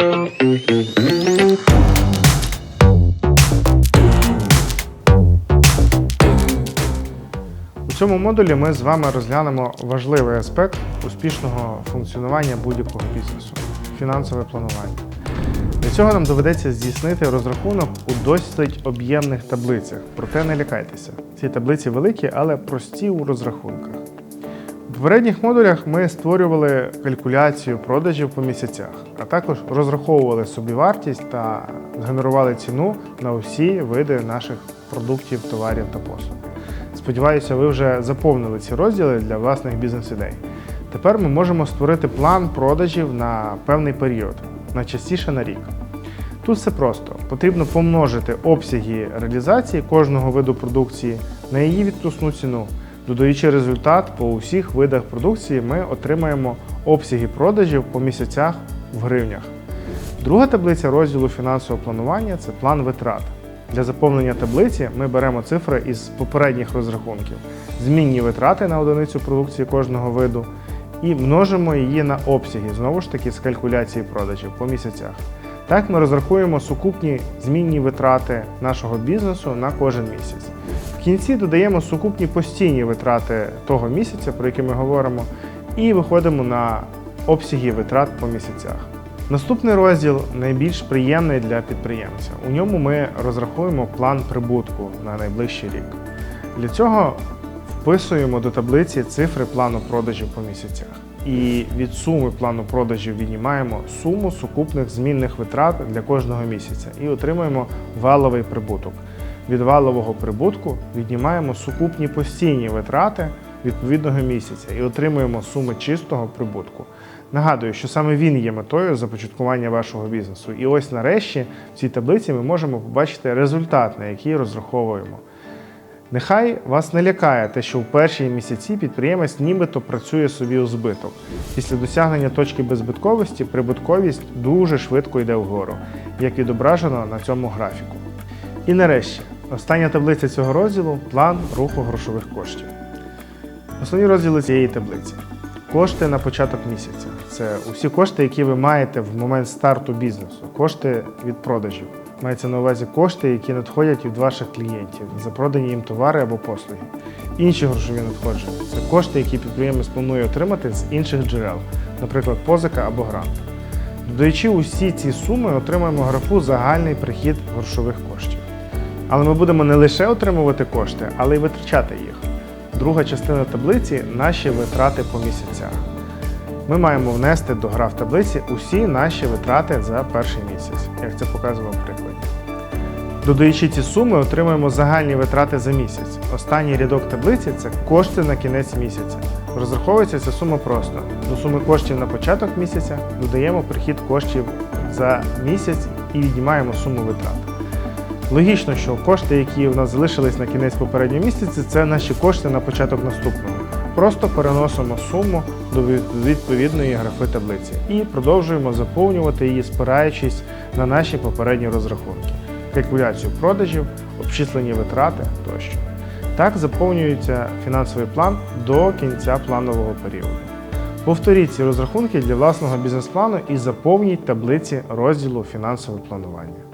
У цьому модулі ми з вами розглянемо важливий аспект успішного функціонування будь-якого бізнесу фінансове планування. Для цього нам доведеться здійснити розрахунок у досить об'ємних таблицях. Проте не лякайтеся. Ці таблиці великі, але прості у розрахунках. Попередніх модулях ми створювали калькуляцію продажів по місяцях, а також розраховували собівартість та генерували ціну на усі види наших продуктів, товарів та послуг. Сподіваюся, ви вже заповнили ці розділи для власних бізнес-ідей. Тепер ми можемо створити план продажів на певний період, найчастіше на рік. Тут все просто. Потрібно помножити обсяги реалізації кожного виду продукції на її відпускну ціну. Додаючи результат по усіх видах продукції, ми отримаємо обсяги продажів по місяцях в гривнях. Друга таблиця розділу фінансового планування це план витрат. Для заповнення таблиці ми беремо цифри із попередніх розрахунків, змінні витрати на одиницю продукції кожного виду і множимо її на обсяги, знову ж таки з калькуляції продажів по місяцях. Так ми розрахуємо сукупні змінні витрати нашого бізнесу на кожен місяць. В кінці додаємо сукупні постійні витрати того місяця, про які ми говоримо, і виходимо на обсяги витрат по місяцях. Наступний розділ найбільш приємний для підприємця. У ньому ми розрахуємо план прибутку на найближчий рік. Для цього вписуємо до таблиці цифри плану продажів по місяцях. І від суми плану продажів віднімаємо суму сукупних змінних витрат для кожного місяця і отримуємо валовий прибуток. Від валового прибутку віднімаємо сукупні постійні витрати відповідного місяця і отримуємо суми чистого прибутку. Нагадую, що саме він є метою започаткування вашого бізнесу. І ось нарешті в цій таблиці ми можемо побачити результат, на який розраховуємо. Нехай вас не лякає те, що в перші місяці підприємець нібито працює собі у збиток. Після досягнення точки беззбитковості прибутковість дуже швидко йде вгору, як відображено на цьому графіку. І нарешті, остання таблиця цього розділу план руху грошових коштів. Основні розділи цієї таблиці. Кошти на початок місяця. Це усі кошти, які ви маєте в момент старту бізнесу. Кошти від продажів. Мається на увазі кошти, які надходять від ваших клієнтів за продані їм товари або послуги. Інші грошові надходження це кошти, які підприємець планує отримати з інших джерел, наприклад, позика або грант. Додаючи усі ці суми, отримаємо графу загальний прихід грошових коштів. Але ми будемо не лише отримувати кошти, але й витрачати їх. Друга частина таблиці наші витрати по місяцях. Ми маємо внести до граф таблиці усі наші витрати за перший місяць, як це показував в прикладі. Додаючи ці суми, отримуємо загальні витрати за місяць. Останній рядок таблиці це кошти на кінець місяця. Розраховується ця сума просто. До суми коштів на початок місяця додаємо прихід коштів за місяць і віднімаємо суму витрат. Логічно, що кошти, які у нас залишились на кінець попереднього місяця, це наші кошти на початок наступного. Просто переносимо суму до відповідної графи таблиці і продовжуємо заповнювати її, спираючись на наші попередні розрахунки, калькуляцію продажів, обчислені витрати тощо. Так заповнюється фінансовий план до кінця планового періоду. Повторіть ці розрахунки для власного бізнес-плану і заповніть таблиці розділу фінансове планування.